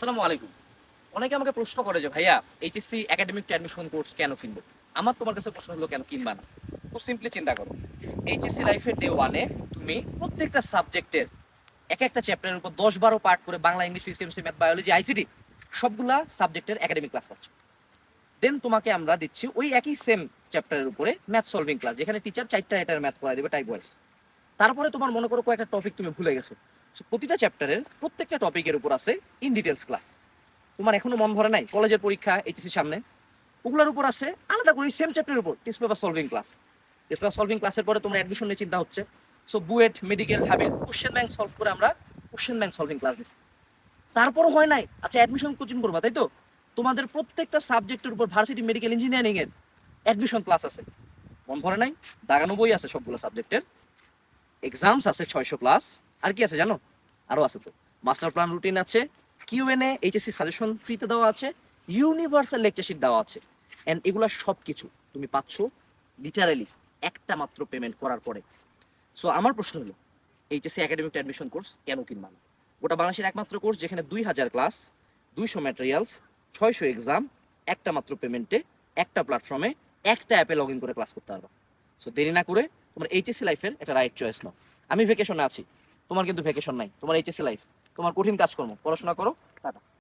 আসসালামু আলাইকুম। অনেকে আমাকে প্রশ্ন করে যে, ভাইয়া এইচএসসি একাডেমিক অ্যাডমিশন কোর্স কেন কিনবো? আমার তোমার কাছে প্রশ্ন হলো, কেন কিনবা না? খুব সিম্পলি চিন্তা করো। এইচএসসি লাইফের ডে ওয়ানে তুমি প্রত্যেকটা সাবজেক্টের এক একটা চ্যাপ্টারের উপর দশ বারো পার্ট করে Bangla, English physics chemistry math biology ICT সবগুলা সাবজেক্টের একাডেমিক ক্লাস পাচ্ছ। দেন তোমাকে আমরা দিচ্ছি ওই একই সেম চ্যাপ্টারের উপরে ম্যাথ সলভিং ক্লাস যেখানে টিচার চারটা এটার ম্যাথ করা দেবে টাইপ ওয়াইজ তারপরে তোমার মনে করো কয়েকটা টপিক তুমি ভুলে গেছো। প্রতিটা চ্যাপ্টারের প্রত্যেকটা টপিকের উপর আছে ইন ডিটেলস ক্লাস তোমার এখনও মন ভরে নাই? কলেজের পরীক্ষা এইচএসসি সামনে। ওগুলোর উপর আছে আলাদা করে সেম চ্যাপ্টারের উপর test paper solving class test paper solving ক্লাসের পরে তোমার অ্যাডমিশন নিয়ে চিন্তা হচ্ছে। So BUET medical habit question bank solve করে আমরা কোশ্চেন ব্যাংক সলভিং ক্লাস দিচ্ছি। তারপরও হয় নাই। আচ্ছা অ্যাডমিশন কোচিং করবা, তাই তো? তোমাদের প্রত্যেকটা সাবজেক্টের উপর ভার্সিটি মেডিকেল ইঞ্জিনিয়ারিং এর অ্যাডমিশন ক্লাস আছে। মন ভরে নাই? দাগানো বই আছে সবগুলো সাবজেক্টের এক্সামস আছে ছয়শো প্লাস আর কি আছে জানো? আরও আছে তো। মাস্টার প্ল্যান রুটিন আছে কিউএনএ এইচএসসি সাজেশন ফ্রিতে দেওয়া আছে ইউনিভার্সাল লেকচারশিট দেওয়া আছে। অ্যান্ড এগুলা সব কিছু তুমি পাচ্ছ লিটারালি একটা মাত্র পেমেন্ট করার পরে। সো আমার প্রশ্ন হলো এইচএসসি একাডেমিক অ্যাডমিশন কোর্স কেন কিনবা না? গোটা বাংলাদেশের একমাত্র কোর্স যেখানে দুই হাজার ক্লাস দুইশো ম্যাটেরিয়ালস ছয়শো এক্সাম একটা মাত্র পেমেন্টে একটা প্ল্যাটফর্মে একটা অ্যাপে লগ ইন করে ক্লাস করতে পারবা। সো দেরি না করে তোমার এইচএসসি লাইফের একটা রাইট চয়েস নাও। আমি ভেকেশনে আছি, তোমার কিন্তু ভেকেশন নাই, তোমার এইচএসসি লাইফ তোমার কঠিন কাজকর্ম, পড়াশোনা করো, টাটা।